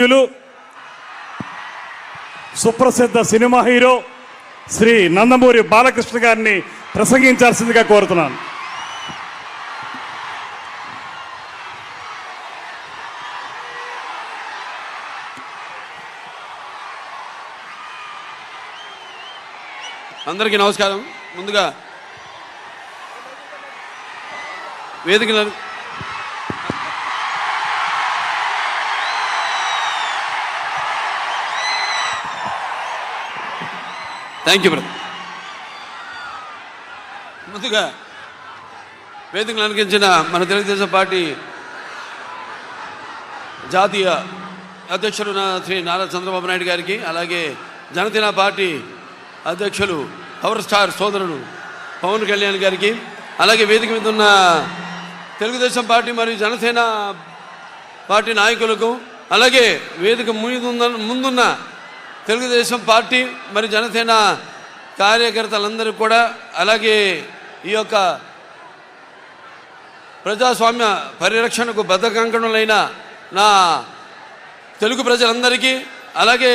సభ్యులు సుప్రసిద్ధ cinema hero Shri Nandamuri Balakrishna గారిని ప్రసంగించాల్సిందిగా కోరుతున్నాను. అందరికీ నమస్కారం. ముందుగా వేదిక థ్యాంక్ యూ బ్రదర్ ముందుగా వేదికలు అనిపించిన మన తెలుగుదేశం పార్టీ జాతీయ అధ్యక్షుడు శ్రీ నారా చంద్రబాబు నాయుడు గారికి అలాగే జనసేన పార్టీ అధ్యక్షులు పవర్ స్టార్ సోదరుడు పవన్ కళ్యాణ్ గారికి అలాగే వేదిక మీద ఉన్న తెలుగుదేశం పార్టీ మరియు జనసేన పార్టీ నాయకులకు అలాగే వేదిక ముందున్న ముందున్న తెలుగుదేశం పార్టీ మరి జనసేన కార్యకర్తలందరూ కూడా అలాగే ఈ యొక్క ప్రజాస్వామ్య పరిరక్షణకు బద్ధకంకణులైన నా తెలుగు ప్రజలందరికీ అలాగే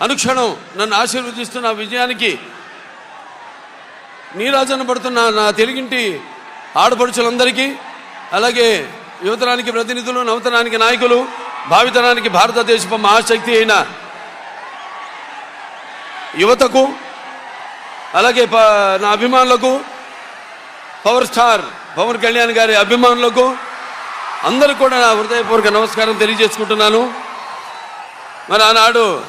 అనుక్షణం నన్ను ఆశీర్వదిస్తున్న విజయానికి నీరాజన పడుతున్న నా తెలుగింటి ఆడపడుచులందరికీ అలాగే యువతరానికి ప్రతినిధులు నవతరానికి నాయకులు భావితరానికి భారతదేశపు మహాశక్తి అయిన యువతకు అలాగే ప- నా అభిమానులకు పవర్ స్టార్ పవన్ కళ్యాణ్ గారి అభిమానులకు అందరూ కూడా నా హృదయపూర్వక నమస్కారం తెలియజేసుకుంటున్నాను. మరి ఆనాడు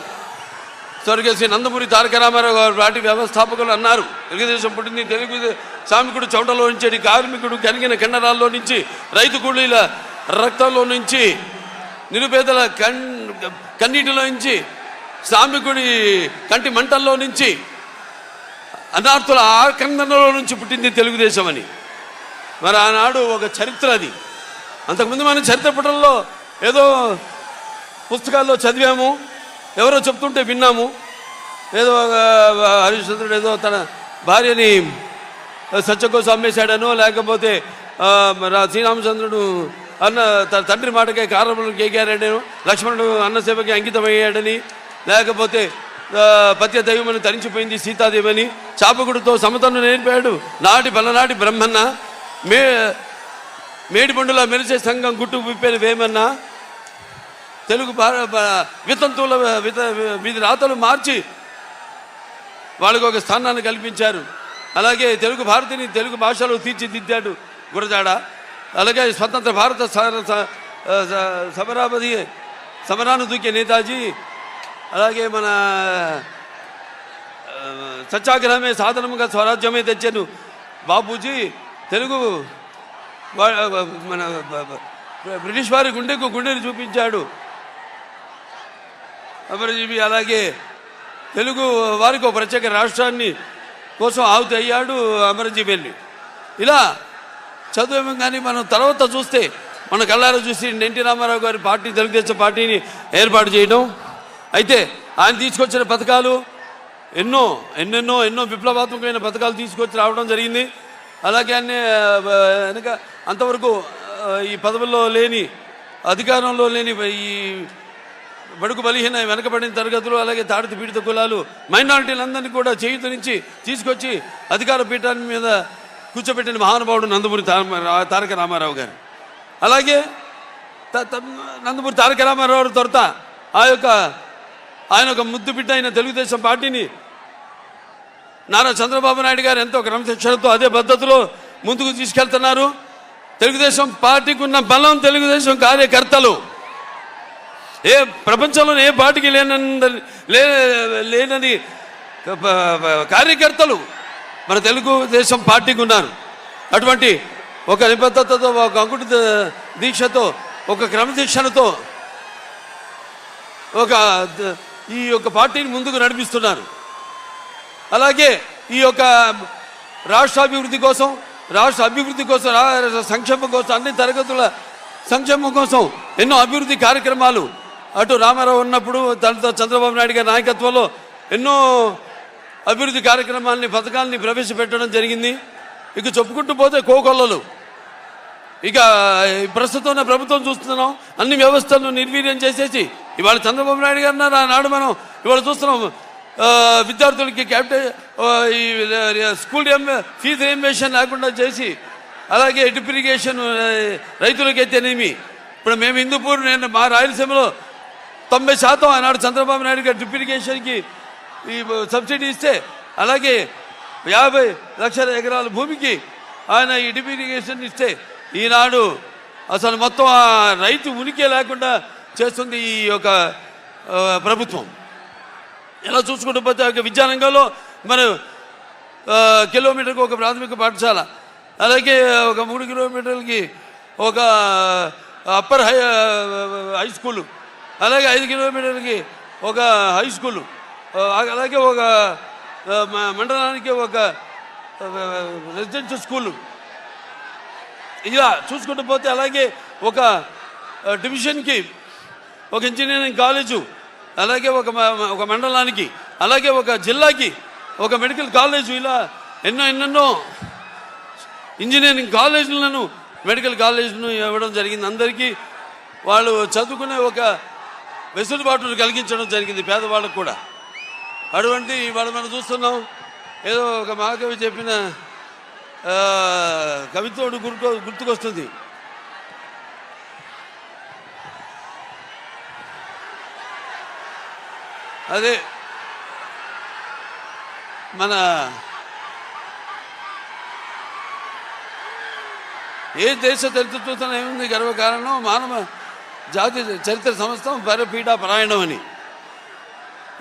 స్వర్గీయ శ్రీ నందమూరి తారక రామారావు గారు వాటి వ్యవస్థాపకులు అన్నారు. తెలుగుదేశం పుట్టింది తెలుగు సామికుడు చౌటలో నుంచి కార్మికుడు కనిగిన కిన్నరాల్లో నుంచి రైతు కూలీల రక్తంలో నుంచి నిరుపేదల కన్ కన్నీటిలో నుంచి శ్రామికుడి కంటి మంటల్లో నుంచి అనార్థుల ఆకందనలో నుంచి పుట్టింది తెలుగుదేశం అని. మరి ఆనాడు ఒక చరిత్ర అది. అంతకుముందు మనం చరిత్ర పుటల్లో ఏదో పుస్తకాల్లో చదివాము ఎవరో చెప్తుంటే విన్నాము. ఏదో ఒక హరిశ్చంద్రుడు ఏదో తన భార్యని సత్యకోసం అమ్మేశాడనో లేకపోతే మరి శ్రీరామచంద్రుడు అన్న తన తండ్రి మాటకే కారణములు కేకారాడేను లక్ష్మణుడు అన్న సేవకి అంకితమయ్యాడని లేకపోతే పత్య దైవమని తరించిపోయింది సీతాదేవని చాపకుడితో సమతను నేర్పాడు. నాటి బలనాటి బ్రహ్మన్న మే మేడి పండుల మెరిసే సంఘం గుట్టు విప్పేది వేమన్నా. తెలుగు వితంతువుల విత వీధి రాతలు మార్చి వాళ్ళకు ఒక స్థానాన్ని కల్పించారు. అలాగే తెలుగు భారతిని తెలుగు భాషలో తీర్చిదిద్దాడు గురజాడ. అలాగే స్వతంత్ర భారత స- సమరాపతి సమరాను దూకే నేతాజీ అలాగే మన సత్యాగ్రహమే సాధనముగా స్వరాజ్యమే తెచ్చాను బాపూజీ. తెలుగు మన బ్రిటిష్ వారి గుండెకు గుండెని చూపించాడు. అమరజీవి అలాగే తెలుగు వారికి ఒక ప్రత్యేక రాష్ట్రాన్ని కోసం ఆవుతి అయ్యాడు అమరజీవి వెళ్ళి. ఇలా చదువు కానీ మనం తర్వాత చూస్తే మన కళ్ళారా చూసి ఎన్టీ రామారావు గారి పార్టీ తెలుగుదేశం పార్టీని ఏర్పాటు చేయడం అయితే ఆయన తీసుకొచ్చిన పథకాలు ఎన్నో ఎన్నెన్నో ఎన్నో విప్లవాత్మకమైన పథకాలు తీసుకొచ్చి రావడం జరిగింది. అలాగే అన్ని వెనక అంతవరకు ఈ పదవుల్లో లేని అధికారంలో లేని ఈ బడుగు బలహీన వెనకబడిన తరగతులు అలాగే తాడిత పీడిత కులాలు మైనారిటీలందరినీ కూడా చేయుత నుంచి తీసుకొచ్చి అధికార పీఠాన్ని మీద కూర్చోబెట్టిన మహానుభావుడు నందమూరి తారక రామారావు గారు. అలాగే త- నందమూరి తారక రామారావు తొరత ఆ యొక్క ఆయన ఒక ముద్దు బిడ్డ అయిన తెలుగుదేశం పార్టీని నారా చంద్రబాబు నాయుడు గారు ఎంతో క్రమశిక్షణతో అదే పద్ధతిలో ముందుకు తీసుకెళ్తున్నారు. తెలుగుదేశం పార్టీకి ఉన్న బలం తెలుగుదేశం కార్యకర్తలు. ఏ ప్రపంచంలో ఏ పార్టీకి లేనంద లే లేనని కార్యకర్తలు మన తెలుగుదేశం పార్టీకి ఉన్నారు. అటువంటి ఒక నిబద్ధతతో ఒక అంకుట దీక్షతో ఒక క్రమశిక్షణతో ఒక ఈ యొక్క పార్టీని ముందుకు నడిపిస్తున్నారు. అలాగే ఈ యొక్క రాష్ట్ర అభివృద్ధి కోసం రాష్ట్ర అభివృద్ధి కోసం సంక్షేమం కోసం అన్ని తరగతుల సంక్షేమం కోసం ఎన్నో అభివృద్ధి కార్యక్రమాలు అటు రామారావు ఉన్నప్పుడు తనతో చంద్రబాబు నాయుడు గారి నాయకత్వంలో ఎన్నో అభివృద్ధి కార్యక్రమాలని పథకాలని ప్రవేశపెట్టడం జరిగింది. ఇక చెప్పుకుంటూ పోతే కోకొల్లలు. ఇక ప్రస్తుతం ఉన్న ప్రభుత్వం చూస్తున్నాం. అన్ని వ్యవస్థలను నిర్వీర్యం చేసేసి ఇవాళ చంద్రబాబు నాయుడు గారు అన్నారు ఆనాడు మనం ఇవాళ చూస్తున్నాం విద్యార్థులకి క్యాపిటల్ ఈ స్కూల్ ఫీజు రియంబేషన్ లేకుండా చేసి అలాగే డ్రిప్ ఇరిగేషన్ రైతులకి అయితేనేమి ఇప్పుడు మేము హిందూపూర్ నేను మా రాయలసీమలో తొంభై శాతం ఆనాడు చంద్రబాబు నాయుడు గారు డ్రిప్ ఈ సబ్సిడీ ఇస్తే అలాగే యాభై లక్షల ఎకరాల భూమికి ఆయన ఈ డ్రిప్ ఇరిగేషన్ ఇస్తే ఈనాడు అసలు మొత్తం ఆ రైతు ఉనికి లేకుండా చేస్తుంది ఈ యొక్క ప్రభుత్వం. ఇలా చూసుకుంటూ పోతే ఒక విద్యారంగంలో మన కిలోమీటర్కి ఒక ప్రాథమిక పాఠశాల అలాగే ఒక మూడు కిలోమీటర్లకి ఒక అప్పర్ హై హై స్కూలు అలాగే ఐదు కిలోమీటర్లకి ఒక హై స్కూలు అలాగే ఒక మండలానికి ఒక రెసిడెన్షియల్ స్కూలు ఇలా చూసుకుంటూ పోతే అలాగే ఒక డివిజన్కి ఒక ఇంజనీరింగ్ కాలేజు అలాగే ఒక ఒక మండలానికి అలాగే ఒక జిల్లాకి ఒక మెడికల్ కాలేజు ఇలా ఎన్నో ఎన్నెన్నో ఇంజనీరింగ్ కాలేజీలను మెడికల్ కాలేజీలను ఇవ్వడం జరిగింది. అందరికీ వాళ్ళు చదువుకునే ఒక వెసులుబాటును కలిగించడం జరిగింది పేదవాళ్ళకు కూడా. అటువంటి వాళ్ళు మనం చూస్తున్నాం ఏదో ఒక మహాకవి చెప్పిన కవిత్వడు కవితోడు గుర్తు గుర్తుకొస్తుంది. అదే మన ఏ దేశ చరిత్ర చూసిన ఏముంది గర్వకారణం? మానవ జాతి చరిత్ర సంస్థ పరపీఠ పరాయణం అని.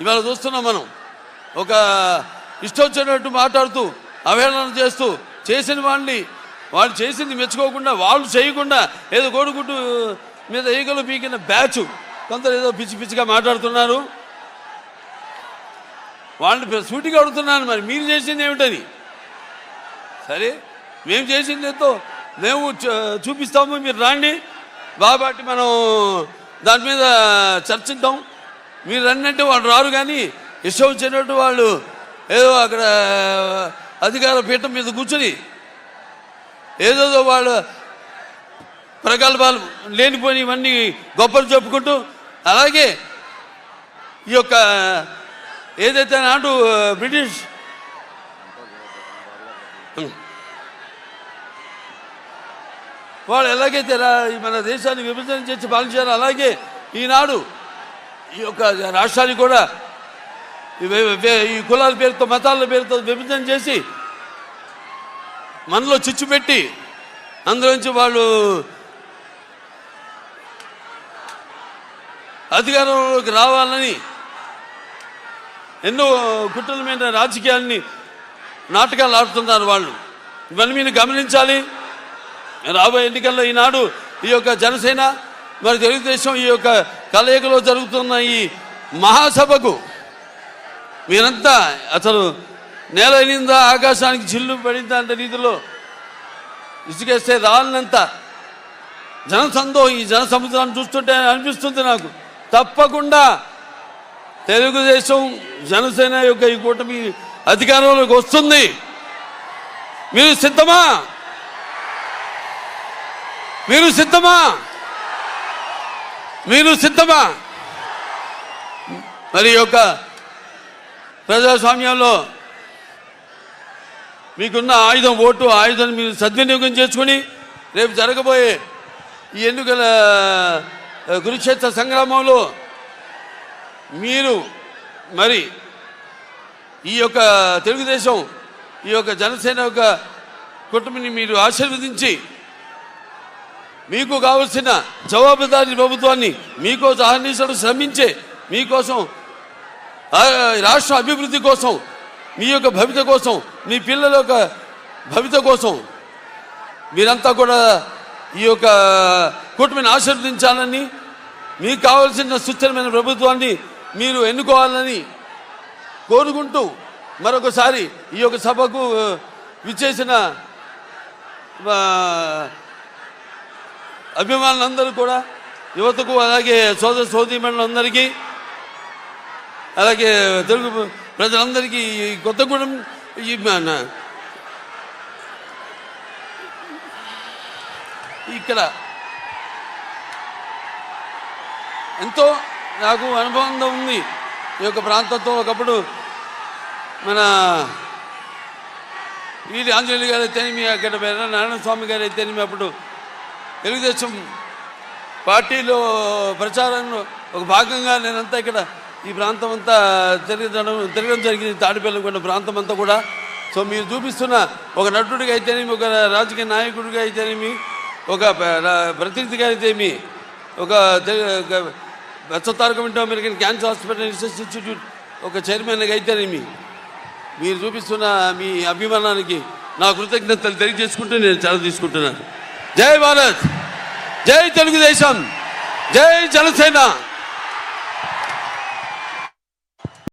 ఇవాళ చూస్తున్నాం మనం. ఒక ఇష్టం వచ్చినట్టు మాట్లాడుతూ అవహేళన చేస్తూ చేసిన వాళ్ళని వాళ్ళు చేసింది మెచ్చుకోకుండా వాళ్ళు చేయకుండా ఏదో కోడుకుంటూ మీద ఈగలు పీకిన బ్యాచ్. కొందరు ఏదో పిచ్చి పిచ్చిగా మాట్లాడుతున్నారు. వాళ్ళని సూటిగా అడుగుతున్నాను మరి. మీరు చేసింది ఏమిటని సరే మేము చేసింది ఎంతో. మేము చూ- చూపిస్తాము మీరు రాండి. బాబాటి మనం దాని మీద చర్చిద్దాం. మీరు రండి అంటే వాళ్ళు రారు కానీ ఇష్టం వచ్చినట్టు వాళ్ళు ఏదో అక్కడ అధికార పీఠం మీద కూర్చొని ఏదేదో వాళ్ళు ప్రగల్భాలు లేనిపోయి ఇవన్నీ గొప్పలు చెప్పుకుంటూ అలాగే ఈ యొక్క ఏదైతే నాడు బ్రిటిష్ వాళ్ళు ఎలాగైతే రా- ఈ మన దేశాన్ని విభజన చేసి పాలించారు అలాగే ఈనాడు ఈ యొక్క రాష్ట్రాన్ని కూడా ఈ ఈ కులాల పేరుతో మతాల పేరుతో విభజన చేసి మనలో చిచ్చు పెట్టి అందులోంచి వాళ్ళు అధికారంలోకి రావాలని ఎన్నో కుట్రలమైన రాజకీయాన్ని నాటకాలు ఆడుతున్నారు వాళ్ళు. ఇవన్నీ మీరు గమనించాలి. రాబోయే ఎన్నికల్లో ఈనాడు ఈ యొక్క జనసేన మరి తెలుగుదేశం ఈ యొక్క కలయికలో జరుగుతున్న ఈ మహాసభకు మీరంతా అసలు నేల అయినిందా ఆకాశానికి చిల్లు పడిందా అంత రీతిలో ఇసుకేస్తే రాలినంత జనసందో ఈ జన సముద్రాన్ని చూస్తుంటే అనిపిస్తుంది నాకు. తప్పకుండా తెలుగుదేశం జనసేన యొక్క ఈ కూటమి అధికారంలోకి వస్తుంది. మీరు సిద్ధమా? మీరు సిద్ధమా? మీరు సిద్ధమా? మరి యొక్క ప్రజాస్వామ్యంలో మీకున్న ఆయుధం ఓటు ఆయుధాన్ని మీరు సద్వినియోగం చేసుకుని రేపు జరగబోయే ఈ ఎన్నికల కురుక్షేత్ర సంగ్రామంలో మీరు మరి ఈ యొక్క తెలుగుదేశం ఈ యొక్క జనసేన యొక్క కుటుంబని మీరు ఆశీర్వదించి మీకు కావలసిన జవాబుదారీ ప్రభుత్వాన్ని మీకోసం ఆహ్వానించడం శ్రమించే మీకోసం రాష్ట్ర అభివృద్ధి కోసం మీ యొక్క భవిత కోసం మీ పిల్లల యొక్క భవిత కోసం మీరంతా కూడా ఈ యొక్క కూటమిని ఆశీర్వదించాలని మీకు కావలసిన సుస్థిరమైన ప్రభుత్వాన్ని మీరు ఎన్నుకోవాలని కోరుకుంటూ మరొకసారి ఈ యొక్క సభకు విచ్చేసిన అభిమానులందరూ కూడా యువతకు అలాగే సోదర సోదరిమణులందరికీ అలాగే తెలుగు ప్రజలందరికీ ఈ కొత్తగూడెం ఈ ఇక్కడ ఎంతో నాకు అనుబంధం ఉంది. ఈ యొక్క ప్రాంతంతో ఒకప్పుడు మన వీరి ఆంజనేయులు గారు అయితేనేమి అక్కడ నారాయణ స్వామి గారు అయితేనేమి అప్పుడు తెలుగుదేశం పార్టీలో ప్రచారంలో ఒక భాగంగా నేనంతా ఇక్కడ ఈ ప్రాంతం అంతా తిరగడం తిరగడం జరిగింది. తాడిపల్లికొండ ప్రాంతం అంతా కూడా. సో మీరు చూపిస్తున్న ఒక నటుడిగా అయితేనేమి ఒక రాజకీయ నాయకుడిగా అయితేనేమి ఒక ప్రతినిధిగా అయితేమి ఒక తె- ఒక American cancer hospital research institute ఒక చైర్మన్గా అయితేనేమి మీరు చూపిస్తున్న మీ అభిమానానికి నా కృతజ్ఞతలు తెలియజేసుకుంటూ నేను సెలవు తీసుకుంటున్నాను. జై భారత్! జై తెలుగుదేశం! జై జనసేన!